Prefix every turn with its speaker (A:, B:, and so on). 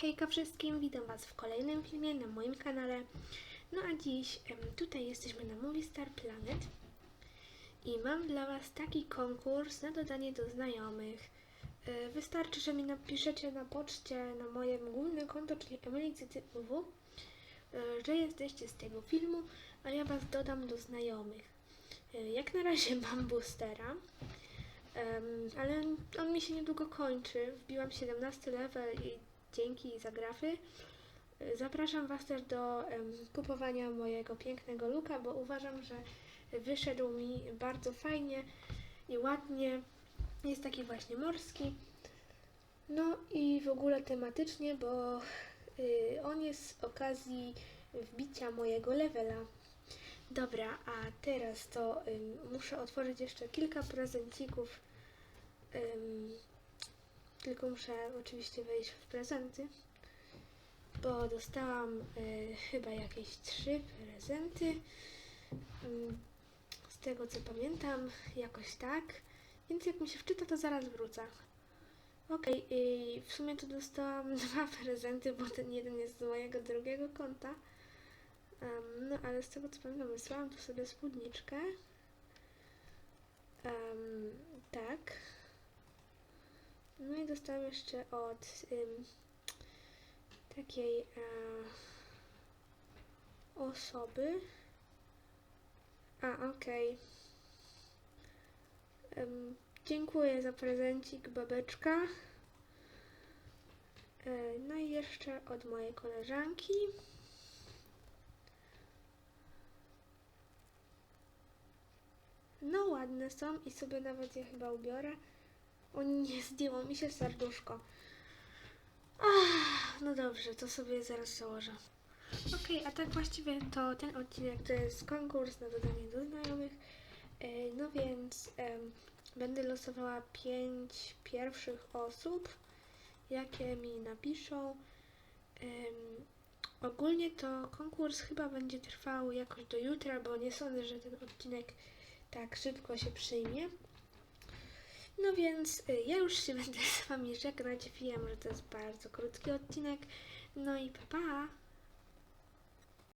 A: Hejka wszystkim, witam Was w kolejnym filmie na moim kanale. No a dziś tutaj jesteśmy na Movie Star Planet i mam dla Was taki konkurs na dodanie do znajomych. E, Wystarczy, że mi napiszecie na poczcie na moje główne konto, czyli emilycytyw, że jesteście z tego filmu, a ja Was dodam do znajomych. E, Jak na razie mam boostera. Ale on mi się niedługo kończy. Wbiłam 17 level i dzięki za grafy. Zapraszam Was też do kupowania mojego pięknego luka, bo uważam, że wyszedł mi bardzo fajnie i ładnie. Jest taki właśnie morski. No i w ogóle tematycznie, bo y, on jest z okazji wbicia mojego levela. Dobra, a teraz to muszę otworzyć jeszcze kilka prezencików. Tylko muszę oczywiście wejść w prezenty, bo dostałam y, chyba jakieś trzy prezenty. Ym, z tego co pamiętam, jakoś tak. Więc jak mi się wczyta, to zaraz wrócę. Okej, i w sumie to dostałam dwa prezenty, bo ten jeden jest z mojego drugiego konta. Em, no ale z tego co pamiętam, wysłałam tu sobie spódniczkę. Em, tak. No i dostałam jeszcze od takiej e, osoby. A, okej. Em, Dziękuję za prezencik, babeczka. E, No i jeszcze od mojej koleżanki. No ładne są i sobie nawet je chyba ubiorę. O nie, zdjęło mi się serduszko. Ach, no dobrze, to sobie zaraz założę. Okej, a tak właściwie to ten odcinek to jest konkurs na dodanie do znajomych. E, No więc em, będę losowała pięć pierwszych osób, jakie mi napiszą. Em, ogólnie to konkurs chyba będzie trwał jakoś do jutra, bo nie sądzę, że ten odcinek tak szybko się przyjmie. No więc y, ja już się będę z Wami żegnać. Wiem, że to jest bardzo krótki odcinek. No i pa! pa.